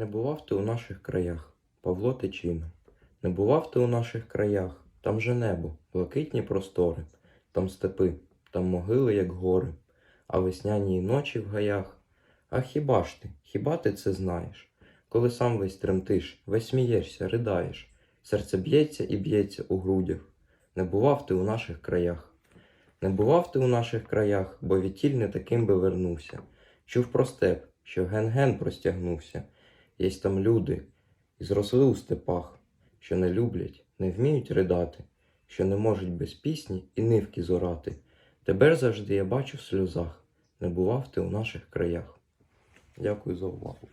Не бував ти у наших краях, Павло Тичина. Не бував ти у наших краях, там же небо, блакитні простори, там степи, там могили, як гори, а весняні ночі в гаях. А хіба ж ти, хіба ти це знаєш? Коли сам весь тремтиш, весь смієшся, ридаєш, серце б'ється і б'ється у грудях. Не бував ти у наших краях. Не бував ти у наших краях, бо відтіль не таким би вернувся. Чув про степ, що ген-ген простягнувся. Єсть там люди, і зросли у степах, що не люблять, не вміють ридати, що не можуть без пісні і нивки зорати. Тебе завжди я бачу в сльозах, не бував ти у наших краях. Дякую за увагу.